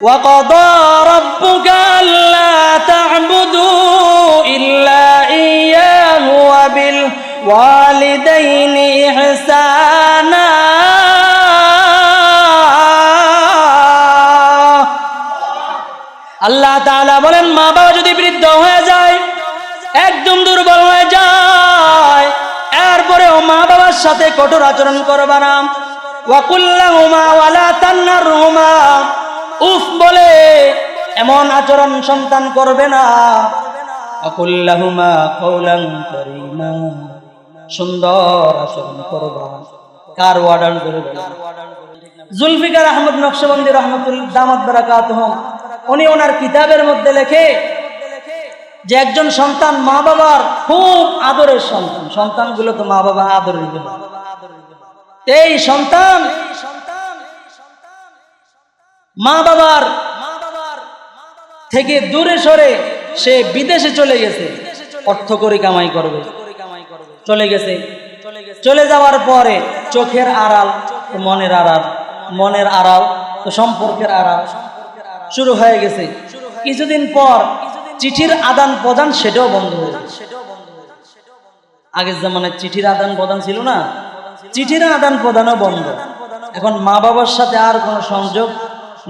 وقضى ربك ألا تعبدوا إلا إياه وبالوالدين إحسانا আল্লাহ তাআলা বলেন মা বাবা যদি বৃদ্ধ হয়ে যায় একদম দুর্বল হয়ে যায় এরপরেও মা বাবার সাথে কঠোর আচরণ করবা না ওয়াকুল্লাহুমা ওয়ালা তান্নারহুমা উফ বলে, এমন আচরণ সন্তান করবে না। সুন্দর আচরণ করবা। কার ওয়ার্ডার করবে জুলফিকার আহমদ নকশবন্দি রহমতুল দামাত বারাকাতুহু। উনি ওনার কিতাবের মধ্যে লেখে যে একজন সন্তান মা বাবার খুব আদরের সন্তান। সন্তানগুলো তো মা বাবা আদরের এই সন্তান মা বাবার থেকে দূরে সরে সে বিদেশে চলে গেছে। অর্থ করে কামাই করবে। চলে গেছে। চলে যাওয়ার পরে চোখের আড়াল মনের আড়াল। মনের আড়াল সম্পর্কের আড়াল। শুরু হয়ে গেছে। কিছুদিন পর চিঠির আদান প্রদান সেটাও বন্ধ হয়ে আগের জামানের চিঠির আদান প্রদান ছিল না। চিঠির আদান প্রদানও বন্ধ। এখন মা বাবার সাথে আর কোনো সংযোগ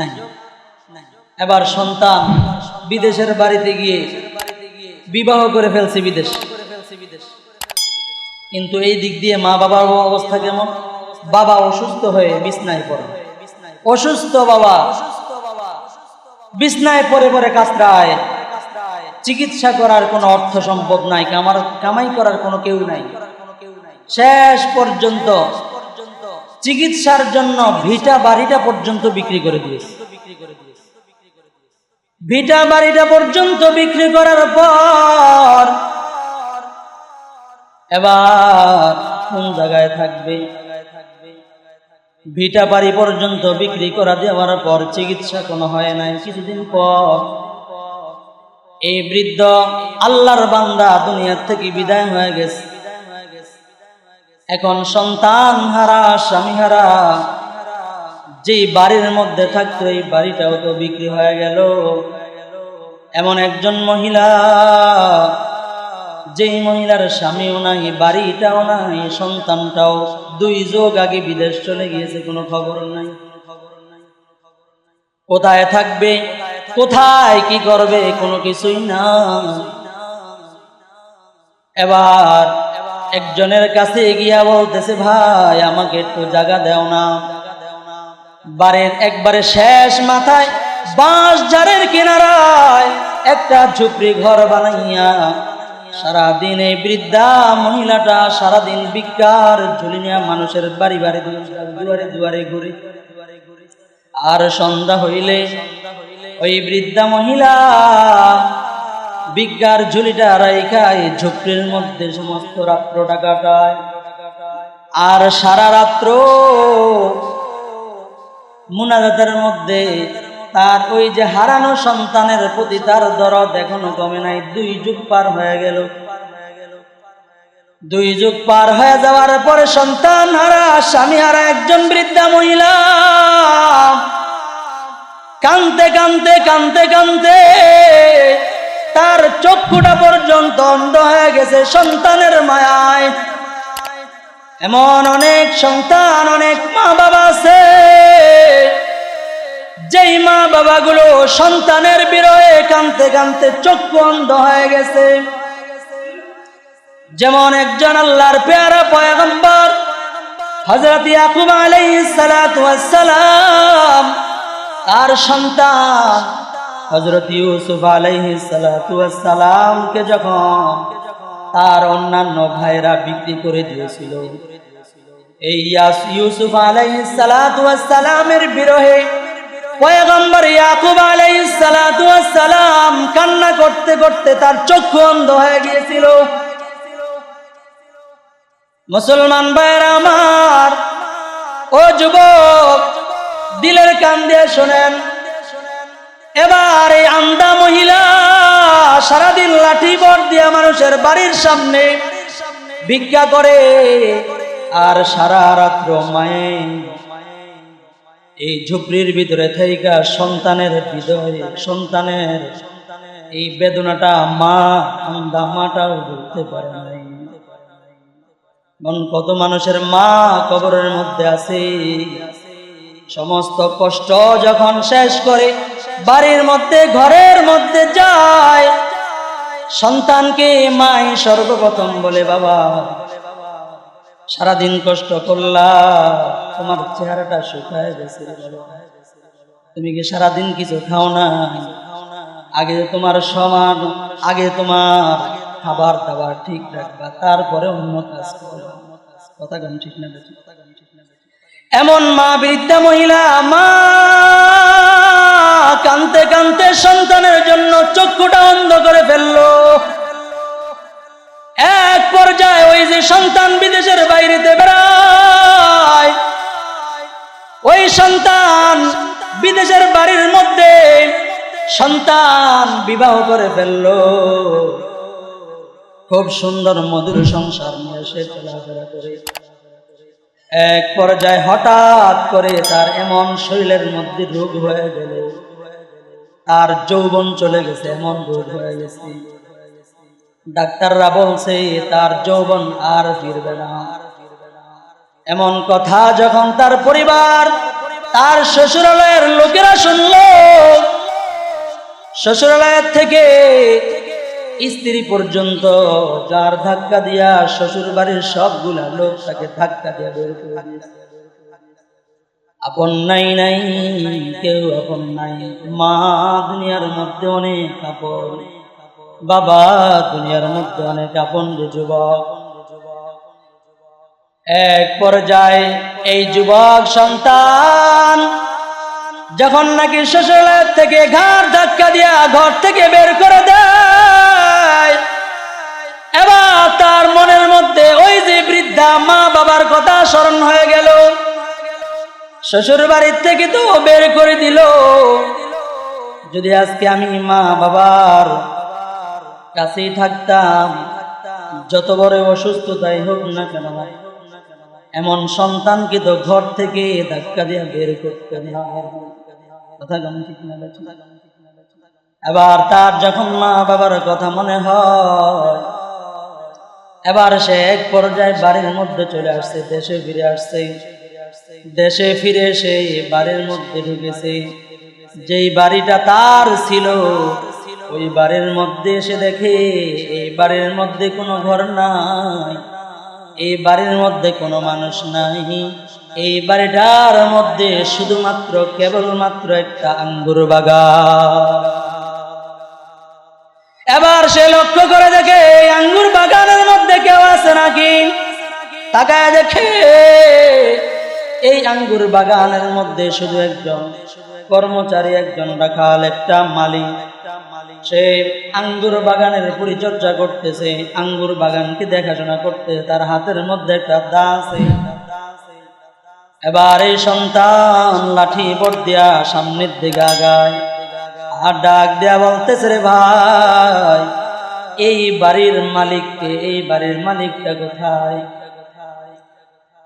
নাই। এবার সন্তান বিদেশের বাড়িতে গিয়ে বিবাহ করে ফেলছে বিদেশ। কিন্তু এই দিক দিয়ে মা বাবার অবস্থা কেমন? বাবা অসুস্থ হয়ে বিছনায় পড়ে। অসুস্থ বাবা বিছনায় পরে পরে কাস্ত্রায় চিকিৎসা করার কোনো অর্থ সম্ভব নাই, কামার কামাই করার কোনো কেউ নাই। শেষ পর্যন্ত চিকিৎসার জন্য ভিটা বাড়িটা পর্যন্ত বিক্রি করে দিয়েছে। ভিটা বাড়িটা পর্যন্ত বিক্রি করার পর এবার কোন জায়গায় থাকবে? ভিটা বাড়ি পর্যন্ত বিক্রি করা দেওয়ার পর চিকিৎসা কোনো হয় নাই। কিছুদিন পর এই বৃদ্ধ আল্লাহর বান্দা দুনিয়ার থেকে বিদায় হয়ে গেছে। এখন সন্তান হারা, স্বামী হারা, যেই বাড়ির মধ্যে থাকতো, এই বাড়িটাও তো বিক্রি হয়ে গেল। এমন একজন মহিলা, যেই মহিলার স্বামীও নাই, বাড়িটাও নাই, সন্তানটাও দুই যোগ আগে বিদেশ চলে গিয়েছে, কোনো খবর নাই। কোথায় থাকবে, কোথায় কি করবে, কোনো কিছুই না এবার একজনের কাছে গিয়া বলতেছে, ভাই, আমাকে একটু জায়গা দেও না। বাড়ির একবারে শেষ মাথায় বাঁশ ঝাড়ের কিনারায় একটা ঝুপড়ি ঘর বানাইয়া সারাদিন এই বৃদ্ধা মহিলাটা সারাদিন বিজ্ঞার ঝুলি নিয়ে মানুষের বাড়ি বাড়ি দুয়ারে দুয়ারে ঘুরে। আর সন্ধ্যা হইলে ওই বৃদ্ধা মহিলা বিজ্ঞার ঝুলিটা রাইখায়, ঝুপড়ির মধ্যে সমস্ত রাত্রটা কাটায়। আর সারা রাত্র মুনাজাতের মধ্যে তার ওই যে হারানো সন্তানের প্রতি তার দরদ এখনও কমে নাই, দুই যুগ পার হয়ে গেল। দুই যুগ পার হয়ে যাওয়ার পরে সন্তান হারা, স্বামী হারা, একজন বৃদ্ধা মহিলা। কানতে কানতে কানতে কানতে তার চক্ষুটা পর্যন্ত অন্ধ হয়ে গেছে সন্তানের মায়ায়। এমন অনেক সন্তান, অনেক মা বাবা আছে। যেই মা বাবাগুলো সন্তানের বিরহে কানতে কানতে চক্ষু অন্ধ হয়ে গেছে। যেমন একজন আল্লাহর পেয়ারা পয়গম্বর হজরত ইয়াকুব আলাইহিস সালাম, তার সন্তান হজরত ইউসুফ আলাইহিস সালাতু ওয়াস সালামকে যখন তার অন্যান্য ভাইরা বিক্রি করে দিয়েছিল, এই ইউসুফ আলাইহিস সালাতু ওয়াস বিরহে পয়গম্বর ইয়াকুব আলাইহিস সালাতু ওয়াস সালাম কান্না করতে করতে তার চক্ষু অন্ধ হয়ে গিয়েছিল। মুসলমান ভাইয়েরা আমার, ও যুবক, দিলের কান দিয়ে শোনেন। এবার এই আন্দা মহিলা, সারাদিন লাঠি বর দিয়া মানুষের বাড়ির সামনে ভিক্ষা করে, আর সারা রাত্র মায়ে। এই ঝুপড়ির ভিতরে থেইকা সন্তানের হৃদয়, সন্তানের এই বেদনাটা মা আন্দা মাটাও বলতে পারে নাই। মন কত মানুষের মা কবরের মধ্যে আছে। সমস্ত কষ্ট যখন শেষ করে বাড়ির মধ্যে, ঘরের মধ্যে যায়। সন্তানকে মাই সর্বপ্রথম বলে, বাবা, সারাদিন কষ্ট করলা তোমার চেহারাটা শুকায় গেছে তুমি কি সারাদিন কিছু খাও না? আগে তোমার সমান, আগে তোমার খাবার দাবার ঠিক রাখবা, তারপরে অন্য কাজ করবা। কথা গান ঠিক না কথা গান ঠিক না। এমন মা বৃদ্ধা মহিলা, মা! কানতে কানতে সন্তানের জন্য চক্ষুটা অন্ধ করে ফেলল। এক পর্যায়ে ওই যে সন্তান বিদেশের বাইরেতে বেড়ায়, ওই সন্তান বিদেশের বাড়ির মধ্যে সন্তান বিবাহ করে ফেলল। খুব সুন্দর মধুর সংসার নিয়ে সে চলাফেরা করে। এক পর্যায়ে হঠাৎ করে তার এমন শরীরের মধ্যে রোগ হয়ে গেল। তার যৌবন চলে গেছে, এমন রোগ হয়ে গেছে। ডাক্তাররা বলছে, তার যৌবন আর ফিরবে না। এমন কথা যখন তার পরিবার, তার শ্বশুরালয়ের লোকেরা শুনল শ্বশুরালয়ের থেকে স্ত্রী পর্যন্ত যার ধাক্কা দিয়া শ্বশুর বাড়ির সবগুলা লোক তাকে ধাক্কা দিয়া বের করে আপন নাই নাই, কেউ আপন নাই। মা দুনিয়ার মধ্যে অনেক আপন, বাবা দুনিয়ার মধ্যে অনেক আপন যে যুবক। এক পর্যায়ে এই যুবক সন্তান যখন নাকি শ্বশুরালয় থেকে ঘাট ধাক্কা দিয়া ঘর থেকে বের করে দেয় এবার তার মনের মধ্যে ওই যে বৃদ্ধা মা বাবার কথা স্মরণ হয়ে গেল। শ্বশুর বাড়ির থেকে তো বের করে দিল। যদি আজকে আমি মা বাবার কাছেই থাকতাম, যত বড় অসুস্থতাই হোক না কেন, এমন সন্তানকে তো ঘর থেকে ধাক্কা দিয়ে বের করতে এবার তার যখন মা বাবার কথা মনে হয় এবার সে এক পর্যায়ে বাড়ির মধ্যে চলে আসছে, দেশে ফিরে আসছে। দেশে ফিরে এসে বাড়ির মধ্যে ঢুকেছে। যেই বাড়িটা তার ছিল, ওই বাড়ির মধ্যে এসে দেখে এই বাড়ির মধ্যে কোনো ঘর নাই, এই বাড়ির মধ্যে কোনো মানুষ নাই। এই বাড়িটার মধ্যে শুধুমাত্র কেবলমাত্র একটা আঙ্গুর বাগান। এবার সে লক্ষ্য করে দেখে এই আঙ্গুর বাগানের মধ্যে কেউ আছে নাকি? তাকায় দেখে এই আঙ্গুর বাগানের মধ্যে শুধু একজন কর্মচারী, একজন রাখাল, একটা মালিক। সে আঙ্গুর বাগানের পরিচর্যা করতেছে, আঙ্গুর বাগানকে দেখাশোনা করতে তার হাতের মধ্যে একটা দা আছে। এবার এই সন্তান লাঠি বট দিয়া সামনের দিকে আগায়। আর ডাক দেয়া বলতেছে রে ভাই, এই বাড়ির মালিককে, এই বাড়ির মালিকটা কোথায়?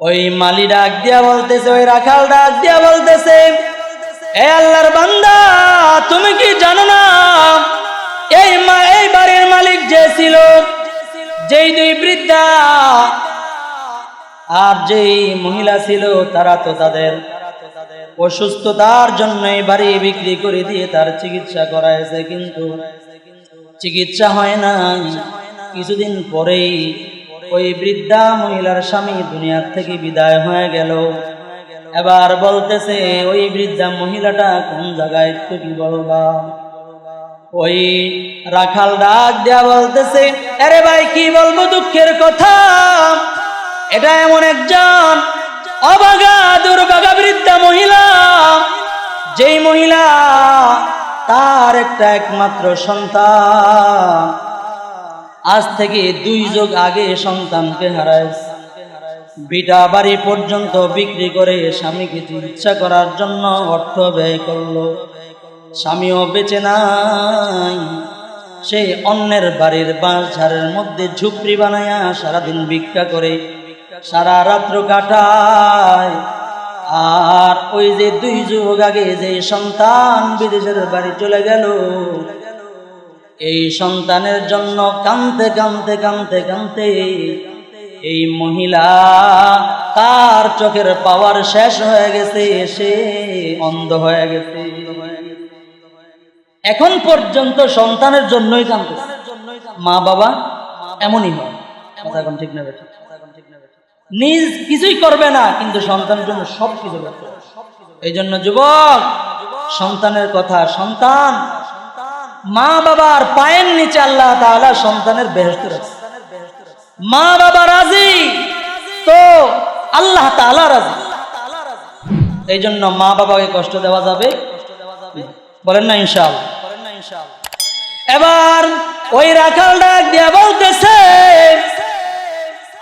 ওই মালি ডাক দিয়া বলতেছে, ওই রাখাল ডাক দিয়া বলতেছে, এ আল্লাহর বান্দা, তুমি কি জানো না, এই এই বাড়ির মালিক যে ছিল, যেই দুই বৃদ্ধা আর যেই মহিলা ছিল, তারা তো তাদের অসুস্থতার জন্য বাড়ি বিক্রি করে দিয়ে তার চিকিৎসা করাইছে, কিন্তু চিকিৎসা হয় না কিছুদিন পরেই ওই বৃদ্ধা মহিলার স্বামী দুনিয়ার থেকে বিদায় হয়ে গেল। এবার বলতেছে, ওই বৃদ্ধা মহিলাটা কোন জায়গায় কি বলবা ওই রাখাল ডাক দেয়া বলতেছে, আরে ভাই, কি বলব দুঃখের কথা? এটা এমন একজন অবাগা দুর্বাগা বৃদ্ধা মহিলা। যেই মহিলা তার একটা একমাত্র সন্তান। আজ থেকে দুই যুগ আগে সন্তানকে হারাইছে। বিটা বাড়ি পর্যন্ত বিক্রি করে স্বামীকে চিকিৎসা করার জন্য অর্থ ব্যয় করল। স্বামীও বেঁচে নাই। সে অন্যের বাড়ির বাঁশ ঝাড়ের মধ্যে ঝুপড়ি বানায়া সারাদিন ভিক্ষা করে সারা রাত্র কাটায়। আর ওই যে দুই যুগ আগে যে সন্তান বিদেশের বাড়ি চলে গেল, এই সন্তানের জন্য কানতে কানতে কানতে কানতে এই মহিলা তার চোখের পাওয়ার শেষ হয়ে গেছে, সে অন্ধ হয়ে গেছে। এখন পর্যন্ত সন্তানের জন্যই কানতেছে মা বাবা, এমনই হয়। কথা এখন ঠিক না বেঠিক? নিজ কিছুই করবে না, কিন্তু সন্তানের জন্য সব কিছু করতে হবে। এই জন্য যুবক, সন্তানের কথা সন্তান মা বাবার পায়ের নিচে আল্লাহ তাআলা সন্তানের বেহেস্ত রাখছে। মা বাবা রাজি? তো আল্লাহ তাআলা রাজি। এই জন্য মা বাবাকে কষ্ট দেওয়া যাবে। বলেন না ইনশাল এবার ওই রাখাল ডাক দিয়া বলতেছে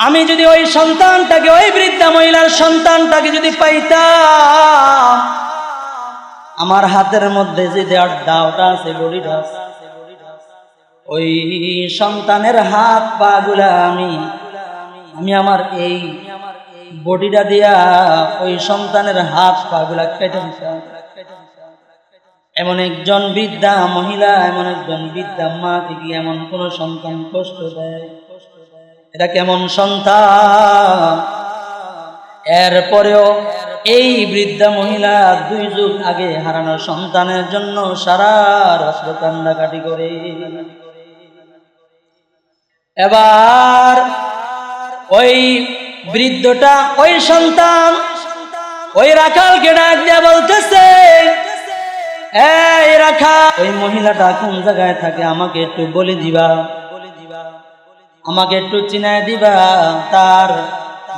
আমি যদি ওই সন্তানটাকে, ওই বৃদ্ধা মহিলার সন্তানটাকে যদি পাইতাম, আমার হাতের মধ্যে যে দেওয়ার দাওটা আছে বডিটা ওই সন্তানের হাত পা গুলা আমি আমি আমার এই বডিটা দিয়া ওই সন্তানের হাত পা গুলা কেটে দিতাম। এমন একজন বৃদ্ধা মহিলা, এমন একজন বৃদ্ধা মা থেকে এমন কোন সন্তান কষ্ট দেয় এটা কেমন সন্তান? এরপরেও এই বৃদ্ধা মহিলা দুই যুগ আগে হারানো সন্তানের জন্য সারা রাত্র কান্দাকাটি করে। এবার ওই বৃদ্ধটা, ওই সন্তান, ওই রাখালকে ডাক দিয়া বলতেছে, এই রাখা ওই মহিলাটা কোন জায়গায় থাকে আমাকে একটু বলে দিবা বলে দিবা? আমাকে একটু চিনায় দিবা, তার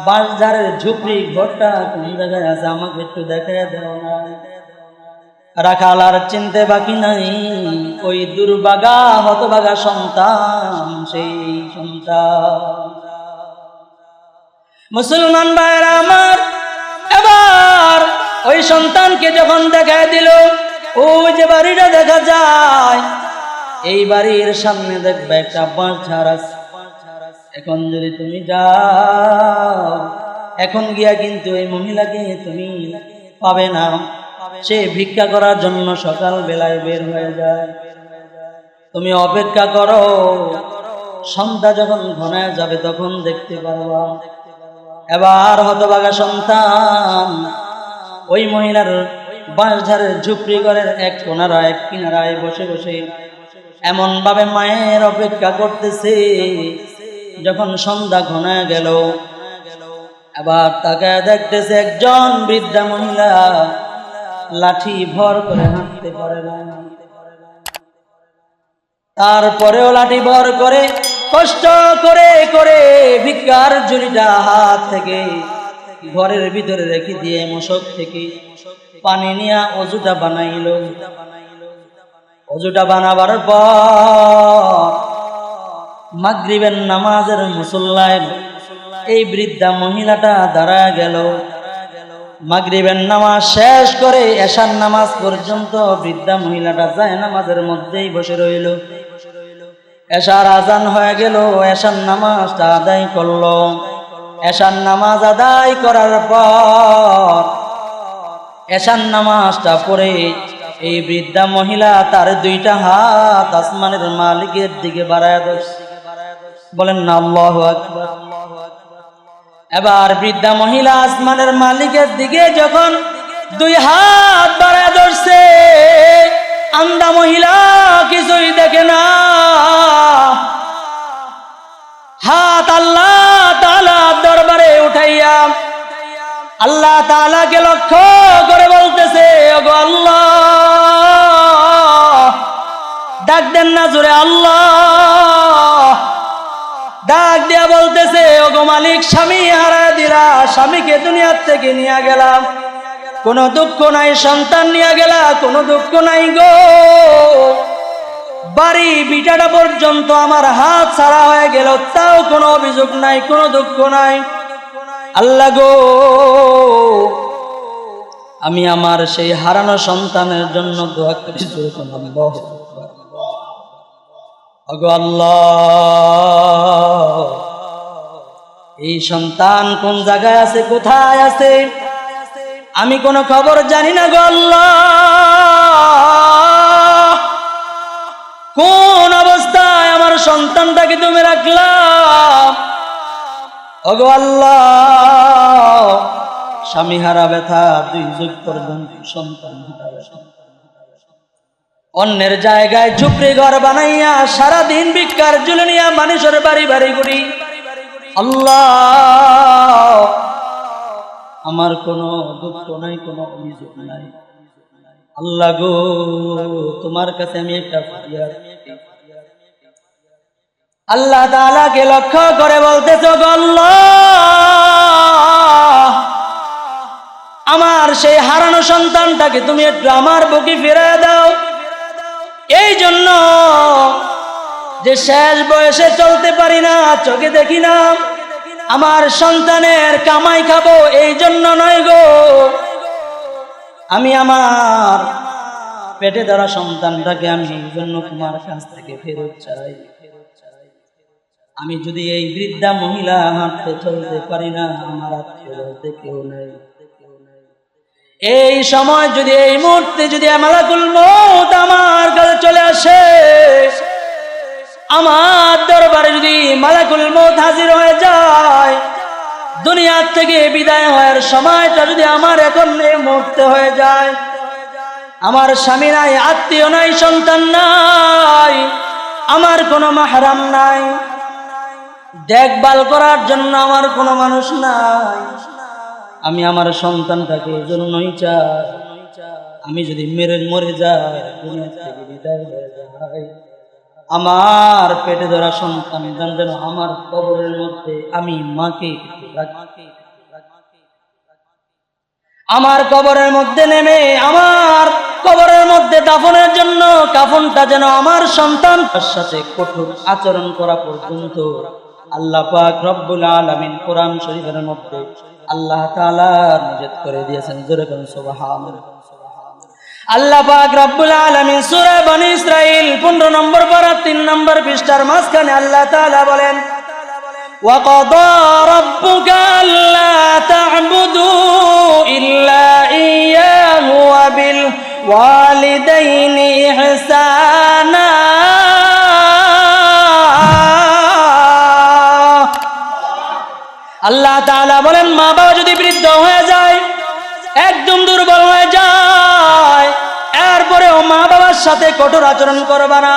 বাজারের ঝুপড়ি ঘরটা কোন জায়গায় আছে আমাকে একটু দেখায় দাও না। রাখাল আর চিনতে বাকি নাই, ওই দুর্বাগা, হতবাগা সন্তান, সেই সন্তান। মুসলমান ভাইয়েরা আমার, এবার ওই সন্তানকে যখন দেখায় দিল ওই যে বাড়িটা দেখা যায়, এই বাড়ির সামনে দেখবে একটা বাঁশ আছে। এখন যদি তুমি যাও, এখন গিয়া কিন্তু এই মহিলাকে তুমি পাবে না। সে ভিক্ষা করার জন্য সকাল বেলায় বের হয়ে যায়। তুমি অপেক্ষা করো, সন্ধ্যা যখন ঘনায় যাবে তখন দেখতে পারবা। এবার হতবাগা সন্তান, ওই মহিলার বাঁশঝাড়ের ঝুপড়ি ঘরের এক কোনারায় এক কিনারায় বসে বসে এমন ভাবে মায়ের অপেক্ষা করতেছে। যখন সন্ধ্যা ঘনায় গেল, এবার তাকে দেখতেছে একজন বৃদ্ধা মহিলা। লাঠি ভর করে হাঁটতে পারে না। তারপরেও লাঠি ভর করে, কষ্ট করে করে ভিক্ষার ঝুড়িটা হাত থেকে ঘরের ভিতরে রেখে দিয়ে মশক থেকে পানি নিয়ে অজুটা বানাইল। অজুটা বানাবার পর মাগরিবের নামাজের মুসল্লায় এই বৃদ্ধা মহিলাটা দাঁড়া গেল। মাগরিবের নামাজ শেষ করে এশার নামাজ পর্যন্ত বৃদ্ধা মহিলাটা যায় নামাজের মধ্যেই বসে রইল। এশার আজান হয়ে গেল, এশার নামাজটা আদায় করল। এশার নামাজ আদায় করার পর এশার নামাজটা পড়ে এই বৃদ্ধা মহিলা তার দুইটা হাত আসমানের মালিকের দিকে বাড়ায় ধরছে। বলেন না, আল্লাহ এবার বৃদ্ধা মহিলা আসমানের মালিকের দিকে যখন দুই হাত বাড়া ধরছে, আন্দা মহিলা কিছুই দেখে না। হাত আল্লাহ তালা দরবারে উঠাইয়া আল্লাহ তালাকে লক্ষ্য করে বলতেছে আল্লাহ, ডাক দেন না জোরে আল্লাহ। ডাক দিয়া বলতেছে, ওগো মালিক, স্বামী হারা দিলা, স্বামীকে দুনিয়ার থেকে নিয়ে গেলাম কোনো দুঃখ নাই, সন্তান নিয়ে গেলা, কোনো দুঃখ নাই গো। বাড়ি বিটাটা পর্যন্ত আমার হাত ছাড়া হয়ে গেল, তাও কোনো অভিযোগ নাই, কোনো দুঃখ নাই। আল্লাহ গো, আমি আমার সেই হারানো সন্তানের জন্য দোয়া করি অগো আল্লাহ, এই সন্তান কোন জায়গায় আছে, কোথায় আছে? আমি কোনো খবর জানি না গো আল্লাহ। কোন অবস্থায় আমার সন্তানটাকে তুমি রাখলাম ওগো আল্লাহ স্বামী হারা ব্যথা, দুই পর্যন্ত সন্তান হারা ব্যথা অন্যের জায়গায় ঝুপড়ি ঘর বানাইয়া সারাদিন ভিক্ষার জুলনিয়া মানুষের বাড়ি বাড়ি ঘুরি। আল্লাহ! আমার কোনো দুঃখ নাই, কোনো অভিযোগ নাই। আল্লাহ গো, তোমার কাছে আমি একটা আল্লাহ তাআলাকে লক্ষ্য করে বলতেছ আল্লাহ! আমার সেই হারানো সন্তানটাকে তুমি একটু আমার বুকে ফিরে দাও। এই জন্য যে শেষ বয়সে চলতে পারি না, চোখে দেখি না, আমার সন্তানের কামাই খাব এই জন্য নয় গো। আমি আমার পেটে ধরা সন্তানটাকে আমি এই জন্য তোমার কাছ থেকে ফেরত চাই। আমি যদি এই বৃদ্ধা মহিলা হাঁটতে চলতে পারি না, আমার আত্মীয় কেউ নেই। এই সময় যদি এই মুহূর্তে যদি মালাকুল মৌত আমার কাছে চলে আসে, আমার দরবারে যদি মালাকুল মৌত হাজির হয়ে যায়, দুনিয়ার থেকে বিদায় হওয়ার সময়টা যদি আমার এখন এই মুহূর্তে হয়ে যায়, আমার স্বামী নাই, আত্মীয় নাই, সন্তান নাই, আমার কোনো মাহারাম নাই, দেখভাল করার জন্য আমার কোনো মানুষ নাই। আমি আমার সন্তানটাকে জন্যই চাই। আমি যদি মেরে মরে যাই আমার পেটে ধরা সন্তান যেন আমার কবরের মধ্যে আমি মাকে আমার কবরের মধ্যে নেমে, আমার কবরের মধ্যে দাফনের জন্য কাফনটা যেন আমার সন্তান তার সাথে কঠোর আচরণ করা পর্যন্ত আল্লাহ পাক রব্বুল আলামিন কোরআন শরীফের মধ্যে আল্লাহ তাআলা নিষেধ করে দিয়েছেন জোরে কোন সুবহান আল্লাহ পাক রব্বুল আলামিন সূরা বনি ইসরাইল 15 নম্বর পারা 3 নম্বর পৃষ্ঠার মাঝখানে আল্লাহ তাআলা বলেন وقضى ربك ألا تعبدوا إلا إياه وبالوالدين إحسانا আল্লাহ তাআলা সাথে কঠোর আচরণ করবা না।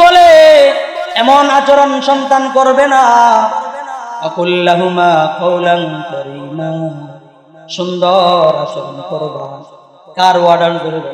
বলে এমন আচরণ সন্তান করবে না। সুন্দর আচরণ করবা। কার ওয়ার্ডার করবে